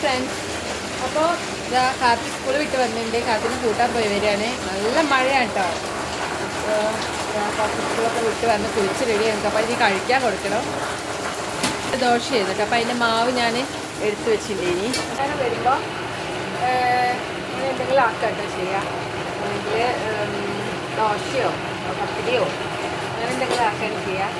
Friends അപ്പോൾ ഇതാ കാത്തി school വിട്ട് വന്നിട്ടുണ്ട്. കാത്തിന് കൂട്ടാൻ പോയി വരികയാണ്. നല്ല മഴയാണ് കേട്ടോ അപ്പോൾ കാത്തി സ്കൂളൊക്കെ വിട്ട് വന്ന് കുളിച്ച് റെഡി ആയിരിക്കും അപ്പോൾ ഇനി കഴിക്കാൻ കൊടുക്കണം. ദോശ കേട്ടോ അപ്പോൾ അതിന്റെ മാവ് ഞാൻ എടുത്തു വെച്ചിട്ടുണ്ട് ഇനി. അങ്ങനെ വരുമ്പോൾ ഇനി എന്തെങ്കിലും കേട്ടോ ചെയ്യാം. അല്ലെങ്കിൽ ദോശയോ പത്തിരിയോ അങ്ങനെ എന്തെങ്കിലും ആക്കാൻ ചെയ്യാം.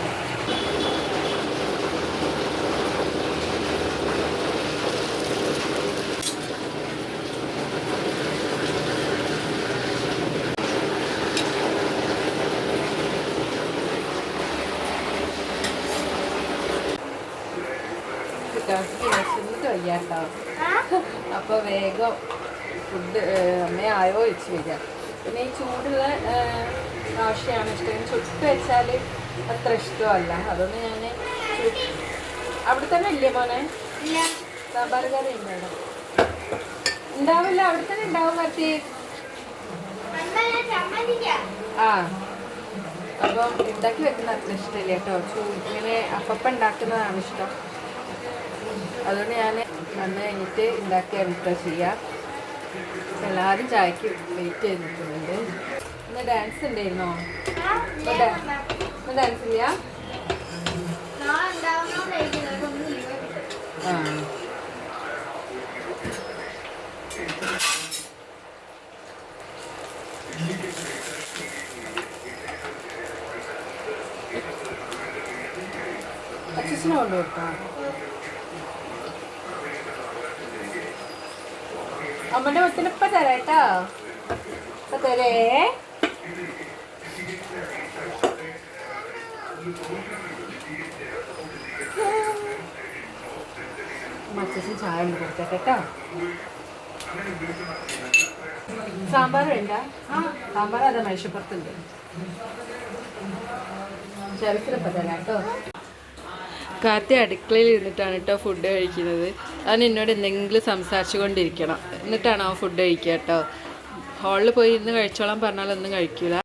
വിശന്നിട്ട് വയ്യാട്ടോ അപ്പോൾ വേഗം ഫുഡ് അമ്മയായോ വെച്ച് വരിക. പിന്നെ ഈ ചൂടുള്ള ദോശയാണ് ഇഷ്ടം. ചുട്ട് വെച്ചാൽ അത്ര ഇഷ്ടമല്ല. അതൊന്ന് ഞാൻ അവിടെ തന്നെ ഇല്ലേ മോനെ? സാമ്പാർ കറി ഉണ്ടോ ഉണ്ടാവില്ല. അവിടെ തന്നെ ഉണ്ടാവും കത്തി ആ. അപ്പം ഉണ്ടാക്കി വെക്കുന്ന അത്ര ഇഷ്ടമില്ല കേട്ടോ. ചൂ ഇങ്ങനെ അപ്പം ഉണ്ടാക്കുന്നതാണ് ഇഷ്ടം. അതുകൊണ്ട് ഞാൻ വന്ന് കഴിഞ്ഞിട്ട് ഉണ്ടാക്കിയാണ് കേട്ടോ ചെയ്യാം. എല്ലാവരും ചായക്ക് വെയിറ്റ് ചെയ്ത് നിൽക്കുന്നുണ്ട് ഇന്ന് ഡാൻസ് ഉണ്ടായിരുന്നോ? ഇന്ന് ഡാൻസ് ചെയ്യാം അച്ഛനെ കൊണ്ട് അമ്മന്റെ മുത്തിന് ഇപ്പൊ തരാട്ടോ ഇപ്പൊ തരേ. അച്ഛൻ ചായ കൊടുക്കട്ടെ കേട്ടോ. സാമ്പാർ വേണ്ട. സാമ്പാർ അതാ മേശപ്പുറത്തുണ്ട് ചെറുക്കിലപ്പം തരാം കേട്ടോ. കാത്തി അടുക്കളയിൽ ഇരുന്നിട്ടാണ് കേട്ടോ ഫുഡ് കഴിക്കുന്നത്. അവൻ എന്നോട് എന്തെങ്കിലും സംസാരിച്ചു കൊണ്ടിരിക്കണം എന്നിട്ടാണ് അവൻ ഫുഡ് കഴിക്കുക കേട്ടോ ഹാളിൽ പോയി ഇന്ന് കഴിച്ചോളാൻ പറഞ്ഞാലൊന്നും കഴിക്കില്ല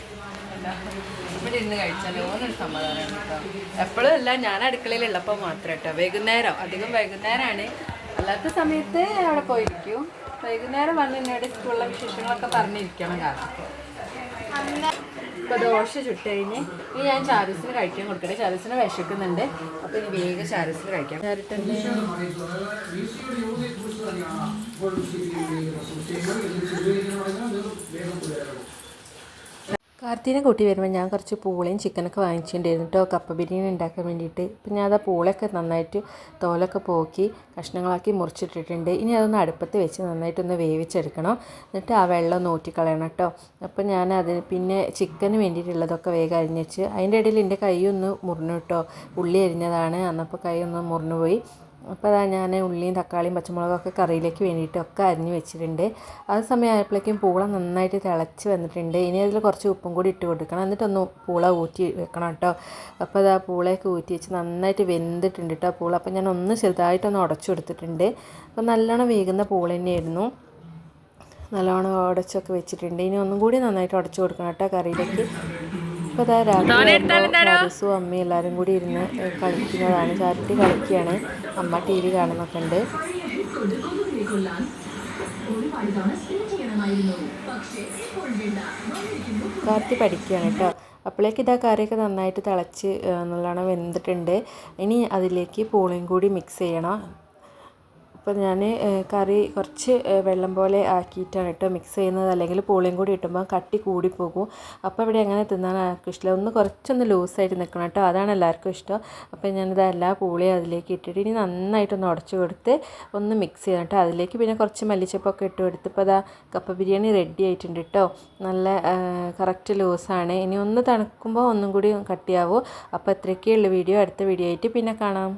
ഇവിടെ കഴിച്ചാൽ എപ്പോഴും അല്ല ഞാൻ അടുക്കളയിലുള്ളപ്പോൾ മാത്രം കേട്ടോ വൈകുന്നേരം അധികം വൈകുന്നേരമാണ് അല്ലാത്ത സമയത്ത് അവിടെ പോയിരിക്കും. വൈകുന്നേരം വന്ന് എന്നോട് സ്കൂളിലെ വിശേഷങ്ങളൊക്കെ പറഞ്ഞിരിക്കണം കാരണം ഇപ്പൊ ദോശ ചുട്ട് കഴിഞ്ഞ് ഇനി ഞാൻ ചാരസിന് കഴിക്കാൻ കൊടുക്കട്ടെ. ചാരസിന് വിശക്കുന്നുണ്ട്. അപ്പോൾ ഇനി വേഗം ചാരസിന് കഴിക്കാം. ചാരിട്ടന്നെ കാർത്തീനെ കൂട്ടി വരുമ്പോൾ ഞാൻ കുറച്ച് പൂളയും ചിക്കനൊക്കെ വാങ്ങിച്ചിട്ടുണ്ടായിരുന്നു കേട്ടോ കപ്പ ബിരിയാണി ഉണ്ടാക്കാൻ വേണ്ടിയിട്ട്. ഇപ്പം ഞാൻ അത് പൂളയൊക്കെ നന്നായിട്ട് തോലൊക്കെ പോക്കി കഷ്ണങ്ങളാക്കി മുറിച്ചിട്ടിട്ടുണ്ട്. ഇനി അതൊന്ന് അടുപ്പത്ത് വെച്ച് നന്നായിട്ടൊന്ന് വേവിച്ചെടുക്കണം. എന്നിട്ട് ആ വെള്ളം നോറ്റിക്കളയണം കേട്ടോ അപ്പം ഞാൻ അതിന് പിന്നെ ചിക്കന് വേണ്ടിയിട്ടുള്ളതൊക്കെ വേഗം അരിഞ്ഞ് വെച്ച്. അതിന്റെ ഇടയിൽ എന്റെ കൈ ഒന്ന് മുറിഞ്ഞു കേട്ടോ ഉള്ളി അരിഞ്ഞതാണ്. അന്നപ്പോൾ കൈ ഒന്ന് മുറിഞ്ഞു പോയി. അപ്പോൾ അതാ ഞാൻ ഉള്ളിയും തക്കാളിയും പച്ചമുളകൊക്കെ കറിയിലേക്ക് വേണ്ടിയിട്ട് ഒക്കെ അരിഞ്ഞ് വെച്ചിട്ടുണ്ട്. ആ സമയമായപ്പോഴേക്കും പൂള നന്നായിട്ട് തിളച്ച് വന്നിട്ടുണ്ട്. ഇനി അതിൽ കുറച്ച് ഉപ്പും കൂടി ഇട്ട് കൊടുക്കണം. എന്നിട്ടൊന്ന് പൂള ഊറ്റി വെക്കണം കേട്ടോ. അപ്പോൾ അതാ പൂളയൊക്കെ ഊറ്റി വെച്ച് നന്നായിട്ട് വെന്തിട്ടുണ്ട് കേട്ടോ പൂള. അപ്പോൾ ഞാൻ ഒന്ന് ചെറുതായിട്ടൊന്ന് ഉടച്ചു കൊടുത്തിട്ടുണ്ട്. അപ്പോൾ നല്ലോണം വേകുന്ന പൂള തന്നെയായിരുന്നു. നല്ലോണം ഉടച്ചൊക്കെ വെച്ചിട്ടുണ്ട്. ഇനി ഒന്നും കൂടി നന്നായിട്ട് ഉടച്ചു കൊടുക്കണം കേട്ടോ കറിയിലേക്ക്. ഇപ്പോൾ രാവിലെ രാത്രി അമ്മയും എല്ലാവരും കൂടി ഇരുന്ന് കളിക്കുന്നതാണ്. ചാരിറ്റി കളിക്കുകയാണ് അമ്മ ടി വി കാണുന്നൊക്കെ ഉണ്ട്. കാർത്തി പഠിക്കുകയാണ് കേട്ടോ. അപ്പോഴേക്ക് ഇതാ കറിയൊക്കെ നന്നായിട്ട് തിളച്ച് നല്ലോണം വെന്തിട്ടുണ്ട്. ഇനി അതിലേക്ക് പൂളിയും കൂടി മിക്സ് ചെയ്യണം. അപ്പോൾ ഞാൻ കറി കുറച്ച് വെള്ളം പോലെ ആക്കിയിട്ടാണ് കേട്ടോ മിക്സ് ചെയ്യുന്നത്. അല്ലെങ്കിൽ പൂളിയും കൂടി ഇട്ടുമ്പോൾ കട്ടി കൂടിപ്പോകും അപ്പോൾ ഇവിടെ അങ്ങനെ തിന്നാൻ ആർക്കും ഇഷ്ടമില്ല ഒന്ന് കുറച്ചൊന്ന് ലൂസായിട്ട് നിൽക്കണം കേട്ടോ. അതാണ് എല്ലാവർക്കും ഇഷ്ടം. അപ്പോൾ ഞാനിത് എല്ലാ പൂളിയും അതിലേക്ക് ഇട്ടിട്ട് ഇനി നന്നായിട്ടൊന്ന് ഉടച്ചു കൊടുത്ത് ഒന്ന് മിക്സ് ചെയ്യണം കേട്ടോ. അതിലേക്ക് പിന്നെ കുറച്ച് മല്ലിച്ചപ്പൊക്കെ ഇട്ട് കൊടുത്ത് ഇപ്പോൾ അതാ കപ്പ ബിരിയാണി റെഡി ആയിട്ടുണ്ട് കേട്ടോ. നല്ല കറക്റ്റ് ലൂസാണ്. ഇനി ഒന്ന് തണുക്കുമ്പോൾ ഒന്നും കൂടി കട്ടിയാവും. അപ്പോൾ അത്രയൊക്കെയുള്ള വീഡിയോ. അടുത്ത വീഡിയോ ആയിട്ട് പിന്നെ കാണാം.